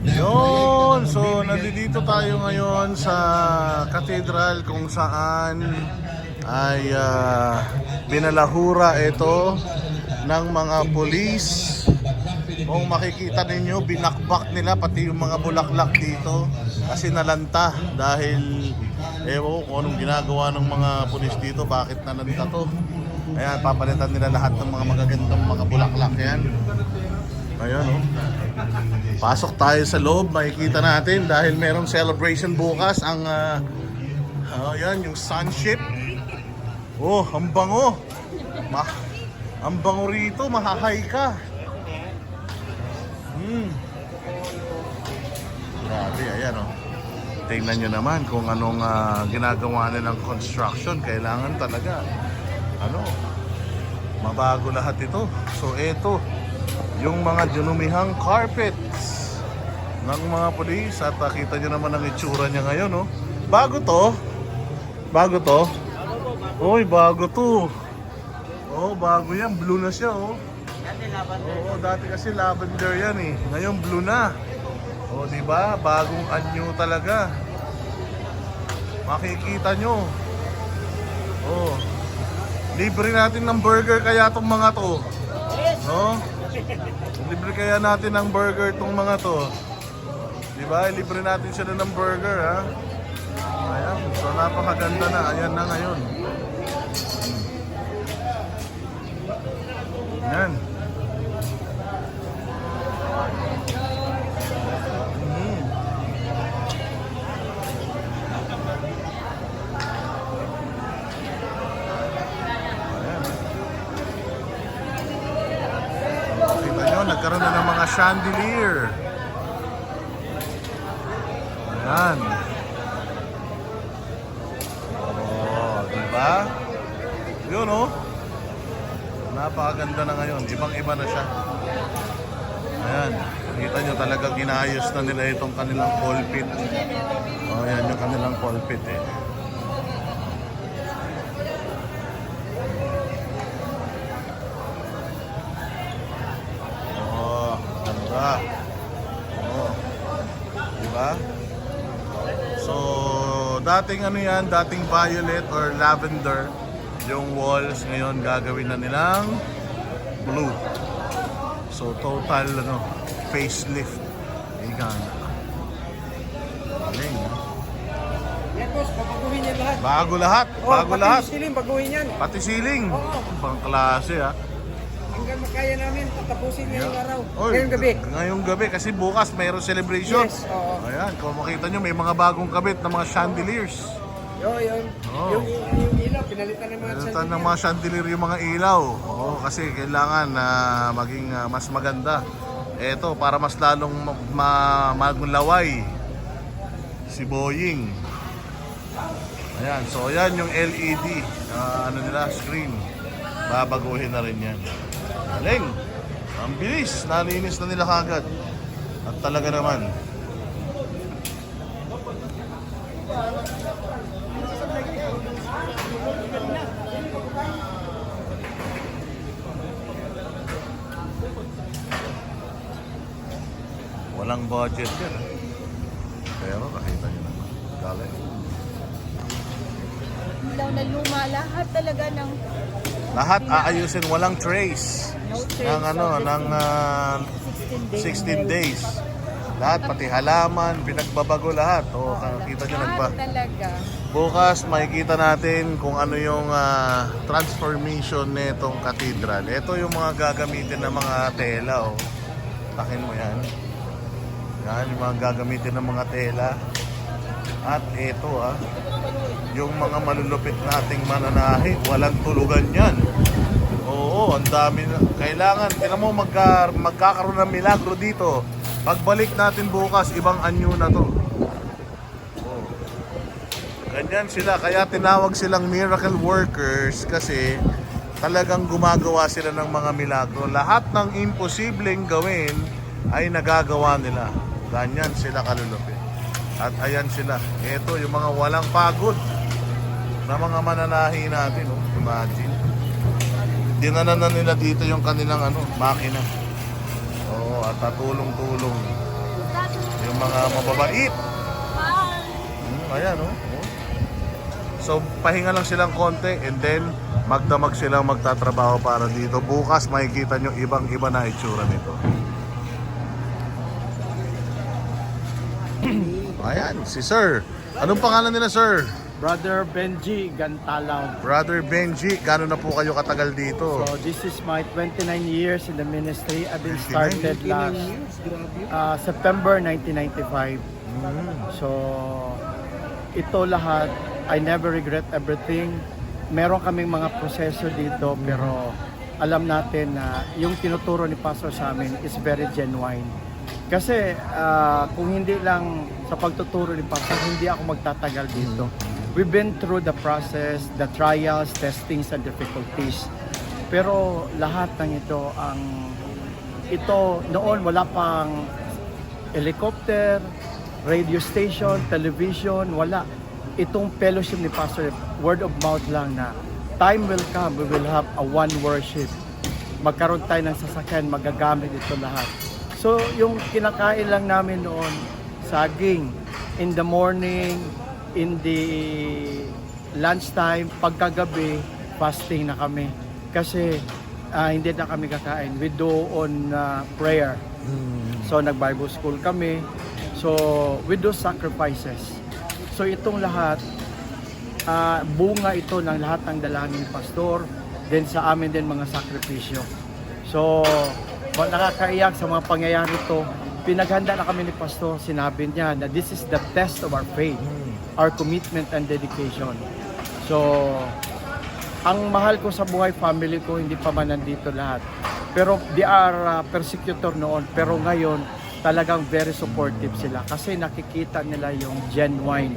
Yun, so nandito tayo ngayon sa cathedral kung saan ay ah, binalahura ito ng mga polis. Kung makikita ninyo, binakbak nila pati yung mga bulaklak dito kasi nalanta dahil ewan ko anong ginagawa ng mga polis dito, bakit nalanta to. Ayan, papalitan nila lahat ng mga magagandang mga bulaklak yan. Ayan, oh. Pasok tayo sa loob, makikita natin dahil merong celebration bukas ang ah ah, yan, yung sunship. Oh, ang bango. Ma ang bango rito, mahahay ka. Hmm. Grabe, ayan oh. Tingnan nyo naman kung anong ah, ginagawa nilang construction. Kailangan talaga, ano, mabago lahat ito. So, eto, yung mga dinumihang carpets ng mga polis at nakita nyo naman ang itsura niya ngayon no? bago to bago to oy bago to oh bago yan blue na siya oh Oo, dati kasi lavender yan eh. Ngayon blue na. Oh, di ba? Bagong anyo talaga. Makikita nyo. Oh. Libre natin ng burger kaya tong mga to. No? Libre kaya natin ng burger tong mga to. Di ba? Libre natin sila ng burger, ha? Ayan. So, napakaganda na. Ayan na ngayon. Yan. Mhm. Ayan. Kita nyo, nagkaroon na ng mga chandelier. Ayan. Oh, diba? Yun oh. Napakaganda na ngayon. Ibang-iba na siya. Ayan. Kita nyo talaga ginayos na nila itong kanilang pulpit. Oh, yan yung kanilang pulpit eh. Ganda. Oh. Diba? So, dating ano yan, dating violet or lavender yung walls ngayon gagawin na nilang blue. So, total ano, facelift. Ika nga. Galing, ah. Yan boss, babaguhin yan lahat. Bago lahat, Oh, bago pati lahat. yung Siling, baguhin yan. Pati ceiling. Oo. Pang klase ah. Hanggang makaya namin, tatapusin ngayong araw. Oy, Ngayong gabi. Ngayong gabi kasi bukas mayroong celebration. Yes, oo. Ayan, kung makita nyo may mga bagong kabit na mga chandeliers. Yo, yun. Oo. Yung, yung ilaw, pinalitan ng mga Pinalitan ng mga chandelier yung mga ilaw. Oo, kasi kailangan na maging ah, mas maganda. Eto, para mas lalong ma- ma- maglaway si Boeing. Ayan, so yan yung LED, ah, ano nila, screen. Babaguhin na rin yan. Galing! Ang bilis, nalinis na nila kagad. At talaga naman, walang budget yan. ah. Pero nakita nyo naman. Galing. Ilaw na luma, lahat talaga ng Lahat aayusin, walang trace. Ng ano, ng ah, 16 16 days. Lahat, pati halaman, pinagbabago lahat. O, kita nyo nagba. Talaga. Bukas makikita natin kung ano yung ah, transformation nitong cathedral. Ito yung mga gagamitin ng mga tela. Oh. Takin mo yan. Yan, yung mga gagamitin ng mga tela. At ito ah, yung mga malulupit nating mananahi, walang tulugan yan. Oo, ang dami na. Kailangan, tinan mo magka, magkakaroon ng milagro dito. Pagbalik natin bukas, ibang anyo na to. Oo. Ganyan sila, kaya tinawag silang miracle workers kasi talagang gumagawa sila ng mga milagro. Lahat ng imposibleng gawin ay nagagawa nila. Ganyan sila kalulupit. At ayan sila. Ito yung mga walang pagod na mga mananahi natin. Oh. Imagine. Dinana na nila dito yung kanilang ano, makina. Oo, at tulong-tulong. mga mababait. Hmm, ayan, oh. oh. So, pahinga lang silang konti and then magdamag silang magtatrabaho para dito. Bukas makikita nyo ibang-iba na itsura nito. Ayan, si Sir. Anong pangalan nila, Sir? Brother Benji Gantalaw. Brother Benji, gano'n na po kayo katagal dito? So this is my 29 years in the ministry. I've been 29? started last uh, September 1995. Hmm. So ito lahat, I never regret everything. Meron kaming mga proseso dito pero alam natin na yung tinuturo ni Pastor sa amin is very genuine. Kasi ah, kung hindi lang sa pagtuturo ni Pastor, hindi ako magtatagal dito. We've been through the process, the trials, testings, and difficulties. Pero lahat ng ito, ang ito noon wala pang helicopter, radio station, television, wala. Itong fellowship ni Pastor, word of mouth lang na time will come, we will have a one worship. Magkaroon tayo ng sasakyan, magagamit ito lahat. So, yung kinakain lang namin noon, saging, in the morning, in the lunchtime, pagkagabi, fasting na kami. Kasi ah, hindi na kami kakain. We do on ah, prayer. So nag-Bible school kami. So we do sacrifices. So itong lahat, ah, bunga ito ng lahat ng dalangin Pastor. Then sa amin din mga sakripisyo. So nakakaiyak sa mga pangyayari ito. Pinaghanda na kami ni Pastor. Sinabi niya na this is the test of our faith, our commitment and dedication. So ang mahal ko sa buhay family ko hindi pa man nandito lahat. Pero they are uh, persecutor noon pero ngayon talagang very supportive sila kasi nakikita nila yung genuine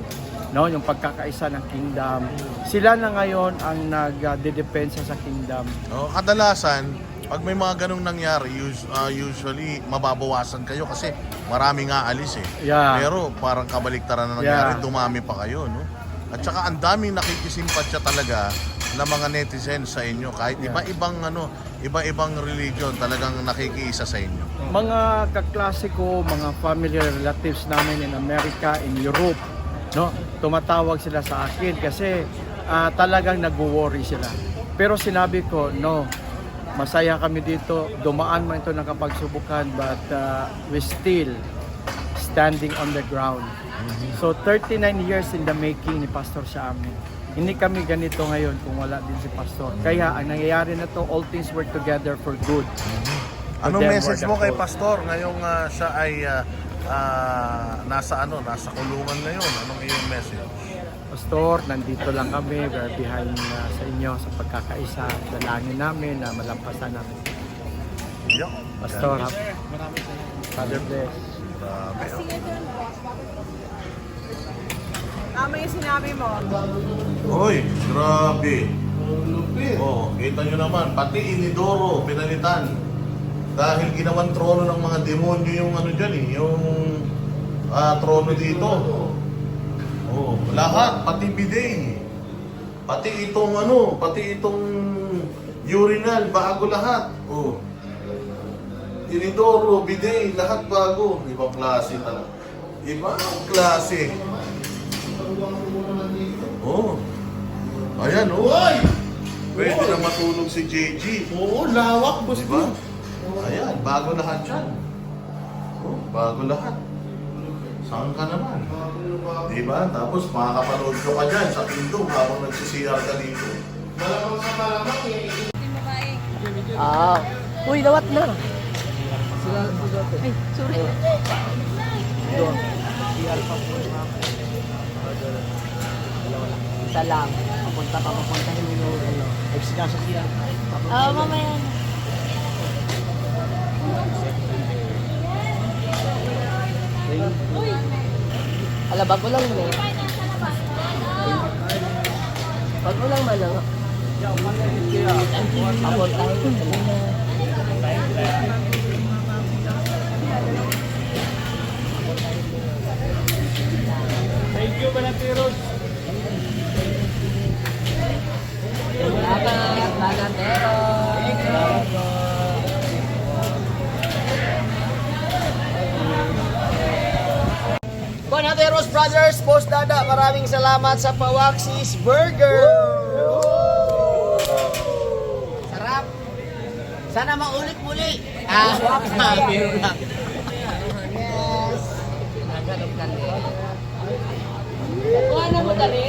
no yung pagkakaisa ng kingdom. Sila na ngayon ang nagdedepensa sa kingdom. Oh, kadalasan, pag may mga ganong nangyari, us- ah, usually mababawasan kayo kasi marami nga alis eh. Yeah. Pero parang kabaliktaran na nangyari, Yeah. dumami pa kayo, no? At saka ang daming nakikisimpatya talaga ng mga netizens sa inyo kahit Yeah. iba-ibang ano, iba-ibang religion talagang nakikiisa sa inyo. Mga kaklase ko, mga family relatives namin in America, in Europe, no? Tumatawag sila sa akin kasi ah, talagang nagwo-worry sila. Pero sinabi ko, no, masaya kami dito, dumaan man ito ng kapagsubukan, but ah, we still standing on the ground. So 39 years in the making ni Pastor sa amin. Hindi kami ganito ngayon kung wala din si Pastor. Kaya ang nangyayari na to, all things work together for good. Anong them message mo kay. Pastor ngayong ah, siya ay ah, ah, nasa ano, nasa kulungan ngayon? Anong iyong message? Pastor, nandito lang kami, we're behind uh, sa inyo sa pagkakaisa. Dalangin namin na malampasan namin. Yo. Pastor, Father bless. Tama yung sinabi mo. Hoy, grabe. Oh, kita nyo naman, pati Inidoro, pinalitan. Dahil ginawan trono ng mga demonyo yung ano dyan eh, yung ah, trono dito. Oh, lahat, pati bidet. Pati itong ano, pati itong urinal, bago lahat. Oh. Inidoro, bidet, lahat bago. Ibang klase talaga. Ibang klase. Oh. Ayan, oh. Pwede na matulog si JG. Oo, lawak, boss Diba? Ayan, bago lahat yan. Oh, bago lahat. Saan ka naman? Diba? Tapos makakapanood ko ka dyan sa pindong habang nagsisiyar ka dito. Ah. Uy, lawat na. Ay, sorry. Isa lang. Papunta pa, papunta yung ano. Nagsinasakyan. Ah, mamaya. Ala, bago lang mo. Bago lang man lang. Papunta yung Thank you, Banatiros. Brothers, Boss Dada, maraming salamat sa Pawaksis Burger. Sarap. Sana maulit muli. Ah, biro lang. Yes. Nagalag ka rin. Kuha na mo dali.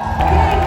Ito,